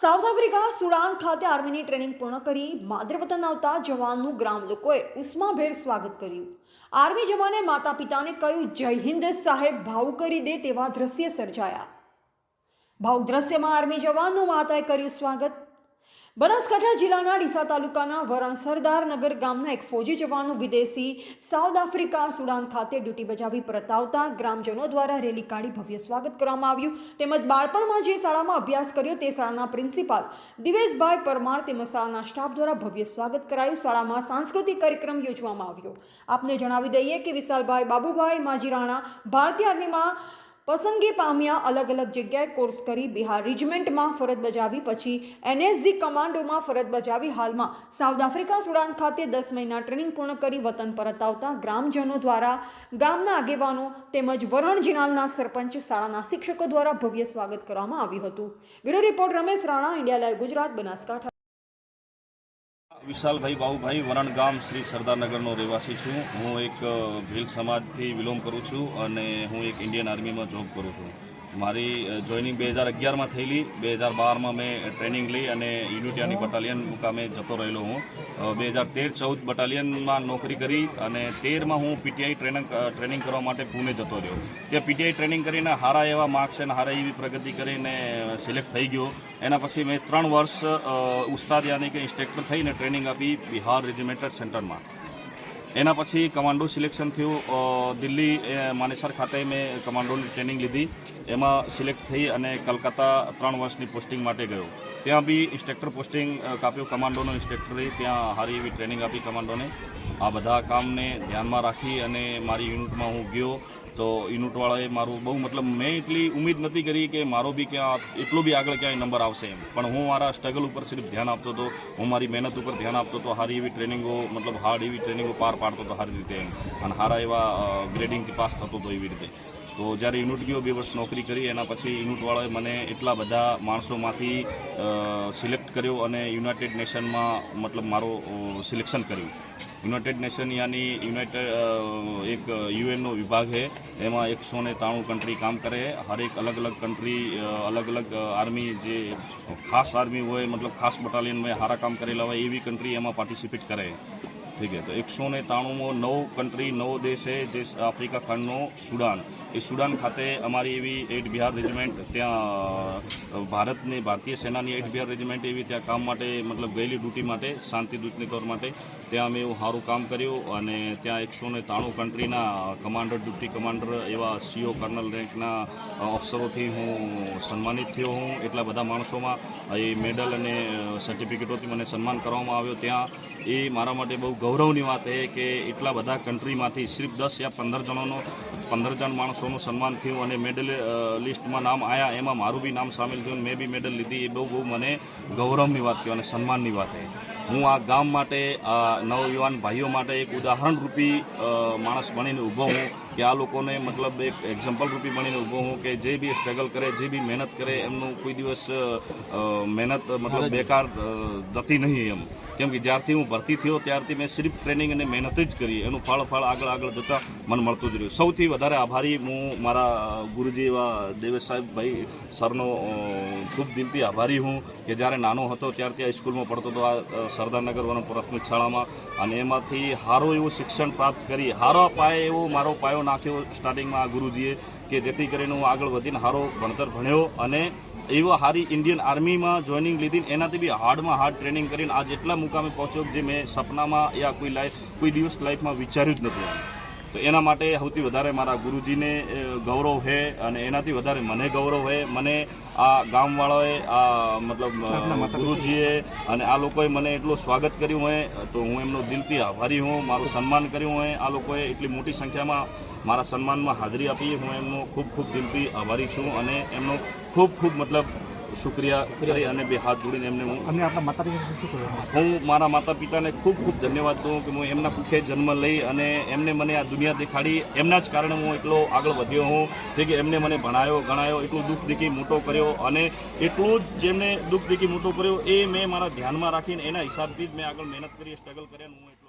South Africa સુડાન ખાતે આર્મીની training પૂર્ણ કરી માદરે વતન આવતા જવાનનું ગ્રામ લોકોએ ઉષ્માભેર સ્વાગત કર્યું. આર્મી જવાને માતા પિતાને કહ્યું, જય હિન્દ સાહેબ ભાવ કરી દે તેવા દ્રશ્ય સર્જાયા. ભાવુક દ્રશ્યમાં આર્મી જવાનનું માતાએ કર્યું સ્વાગત. બનાસકાંઠા જિલ્લાના ડીસા તાલુકાના વરણ સરદાર નગર ગામના એક ફોજી જવાનનું વિદેશી સાઉથ આફ્રિકા સુડાન ખાતે ડ્યુટી બજાવી પરત આવતા ગ્રામજનો દ્વારા રેલી કાઢી ભવ્ય સ્વાગત કરવામાં આવ્યું. તેમજ બાળપણમાં જે શાળામાં અભ્યાસ કર્યો તે શાળાના પ્રિન્સિપાલ દિવેશભાઈ પરમાર તેમજ શાળાના સ્ટાફ દ્વારા ભવ્ય સ્વાગત કરાયું. શાળામાં સાંસ્કૃતિક કાર્યક્રમ યોજવામાં આવ્યો. આપને જણાવી દઈએ કે વિશાલભાઈ બાબુભાઈ માજીરાણા ભારતીય આર્મીમાં પસંદગી પામ્યા અલગ અલગ જગ્યાએ કોર્સ કરી બિહાર રેજિમેન્ટમાં ફરજ બજાવી, પછી એનએસજી કમાન્ડોમાં ફરજ બજાવી હાલમાં સાઉથ આફ્રિકા સુડાન ખાતે દસ મહિના ટ્રેનિંગ પૂર્ણ કરી વતન પરત આવતા ગ્રામજનો દ્વારા ગામના આગેવાનો તેમજ વરણ જિનાલના સરપંચ, શાળાના શિક્ષકો દ્વારા ભવ્ય સ્વાગત કરવામાં આવ્યું હતું. Bureau report Ramesh Rana, India live Gujarat, Banaskantha. Vishalbhai Babubhai Varan ગામ શ્રી સરદારનગરનો રહેવાસી છું. હું એક ભીલ સમાજથી વિલોમ કરું છું અને હું એક ઇન્ડિયન આર્મીમાં જોબ કરું છું. મારી જોઈનિંગ બે હજાર અગિયારમાં થયેલી. બે હજાર બારમાં મેં ટ્રેનિંગ લઈ અને યુનિટિયાની બટાલિયન મુકામે જતો રહેલો હું. બે હજાર તેર ચૌદ બટાલિયનમાં નોકરી કરી અને તેરમાં હું પીટીઆઈ ટ્રેનિંગ ટ્રેનિંગ કરવા માટે પુણે જતો રહ્યો. ત્યાં પીટીઆઈ ટ્રેનિંગ કરીને હારા એવા માર્ક્સ અને હારા એવી પ્રગતિ કરીને સિલેક્ટ થઈ ગયો. એના પછી મેં ત્રણ વર્ષ ઉસ્તાદ યાની કે ઇન્સ્ટ્રક્ટર થઈને ટ્રેનિંગ આપી બિહાર રેજિમેન્ટલ સેન્ટરમાં. એના પછી કમાન્ડો સિલેક્શન થયું. દિલ્હી માનેસર ખાતે મેં કમાન્ડોની ટ્રેનિંગ લીધી. એમાં સિલેક્ટ થઈ અને કલકત્તા ત્રણ વર્ષની પોસ્ટિંગ માટે ગયો. ત્યાં બી ઇન્સ્ટ્રક્ટર પોસ્ટિંગ કાપ્યો કમાન્ડોનો ઇન્સ્ટ્રક્ટર. ત્યાં સારી એવી ટ્રેનિંગ આપી કમાન્ડોને. આ બધા કામને ધ્યાનમાં રાખી અને મારી યુનિટમાં હું ગયો. તો યુનિટવાળાએ મારું બહુ મતલબ મેં એટલી ઉમેદ નથી કરી કે મારો બી ક્યાં એટલો બી આગળ ક્યાંય નંબર આવશે એમ. પણ હું મારા સ્ટ્રગલ ઉપર સિર્ફ ધ્યાન આપતો હતો, હું મારી મહેનત ઉપર ધ્યાન આપતો હતો સારી એવી ટ્રેનિંગો મતલબ હાર્ડ એવી ટ્રેનિંગો પાર પાડતો હતો સારી રીતે એમ. અને સારા એવા ગ્રેડિંગથી પાસ થતો હતો એવી રીતે. તો જ્યારે યુનિટ ગયો બે વર્ષ નોકરી કરી, એના પછી યુનિટવાળાએ મને એટલા બધા માણસોમાંથી સિલેક્ટ કર્યો અને યુનાઇટેડ નેશનમાં મતલબ મારો સિલેક્શન કર્યું. યુનાઇટેડ નેશન યાની યુનાઇટેડ એક યુએનનો વિભાગ છે, એમાં એકસો ને ત્રાણું કન્ટ્રી કામ કરે. હર એક અલગ અલગ કન્ટ્રી અલગ અલગ આર્મી જે ખાસ આર્મી હોય, મતલબ ખાસ બટાલિયનમાં સારા કામ કરેલા હોય, એવી કન્ટ્રી એમાં પાર્ટિસિપેટ કરે. ઠીક છે તો એકસો ને ત્રાણુંમાં નવ કન્ટ્રી નવ દેશ જે આફ્રિકા ખંડનો સુડાન. એ સુડાન ખાતે અમારી એવી એટ બિહાર રેજિમેન્ટ, ત્યાં ભારતની ભારતીય સેનાની એટ બિહાર રેજિમેન્ટ એવી ત્યાં કામ માટે, મતલબ ગયેલી ડ્યુટી માટે, શાંતિ દૂતની તौर માટે ત્યાં અમે એવું સારું કામ કર્યું અને ત્યાં એકસો ને ત્રાણું કન્ટ્રીના કમાન્ડર ડ્યુટી કમાન્ડર એવા સીઓ કર્નલ રેન્કના અફસરોથી હું સન્માનિત થયો હું એટલા બધા માણસોમાં. એ મેડલ અને સર્ટિફિકેટોથી મને સન્માન કરવામાં આવ્યો ત્યાં. એ મારા માટે બહુ ગૌરવની વાત એ કે એટલા બધા કન્ટ્રીમાંથી સિર્ફ દસ યા પંદર જણોનો, પંદર જણ માણસોનું સન્માન થયું અને મેડલ લિસ્ટમાં નામ આવ્યા એમાં મારું બી નામ સામેલ થયું મેં બી મેડલ લીધી. એ બહુ બહુ મને ગૌરવની વાત કહેવાય અને સન્માનની વાત એ. હું આ ગામ માટે, આ નવયુવાન ભાઈઓ માટે એક ઉદાહરણરૂપી માણસ બનીને ઊભો હું. કે આ લોકોને મતલબ એક એક્ઝામ્પલ રૂપી બનીને ઊભો હું કે જે બી સ્ટ્રગલ કરે જે બી મહેનત કરે એમનું કોઈ દિવસ મહેનત મતલબ બેકાર જતી નહીં એમ. કેમ કે જ્યારથી હું ભરતી થયો ત્યારથી મેં સિર્ફ ટ્રેનિંગ અને મહેનત જ કરી. એનું ફળ ફળ આગળ આગળ જતાં મને મળતું જ રહ્યું. સૌથી વધારે આભારી હું મારા ગુરુજી એવા દેવેશ સાહેબ ભાઈ સરનો ખૂબ દિલથી આભારી હું કે જ્યારે નાનો હતો ત્યારથી આ સ્કૂલમાં પડતો હતો આ સરદારનગર વન પ્રાથમિક શાળામાં. અને એમાંથી સારું એવું શિક્ષણ પ્રાપ્ત કરી. સારો પાયે એવો મારો પાયો નાખ્યો સ્ટાર્ટિંગમાં આ ગુરુજીએ કે જેથી કરીને હું આગળ વધીને સારો ભણતર ભણ્યો અને એવા હારી ઇન્ડિયન આર્મીમાં જોઈનિંગ લીધી એનાથી બી હાર્ડમાં હાર્ડ ટ્રેનિંગ કરીને આજ એટલા મુકામે પહોંચ્યો જે મેં સપનામાં યા કોઈ લાઈફ કોઈ દિવસ લાઈફમાં વિચાર્યું જ નહોતું તો એના માટે સૌથી વધારે મારા ગુરુજીને ગૌરવ છે અને એનાથી વધારે મને ગૌરવ છે મને આ ગામવાળાએ આ મતલબ ગુરુજીએ અને આ લોકોએ મને એટલું સ્વાગત કર્યું હોય તો હું એમનો દિલથી આભારી હું મારું સન્માન કર્યું હોય આ લોકોએ એટલી મોટી સંખ્યામાં મારા સન્માનમાં હાજરી આપી. હું એમનો ખૂબ ખૂબ દિલથી આભારી છું અને એમનો ખૂબ ખૂબ મતલબ શુક્રિયા કરી અને બે હાથ જોડીને એમને હું હું મારા માતા પિતાને ખૂબ ખૂબ ધન્યવાદ દઉં કે હું એમના કુખે જન્મ લઈ અને એમને મને આ દુનિયા દેખાડી. એમના જ કારણે હું એટલો આગળ વધ્યો હું જે કે એમને મને ભણાયો ગણાયો એટલું દુઃખ દીખી મોટો કર્યો અને એટલું જ જેમને દુઃખ દેખી મોટો કર્યો એ મેં મારા ધ્યાનમાં રાખીને એના હિસાબથી જ મેં આગળ મહેનત કરી સ્ટ્રગલ કર્યા હું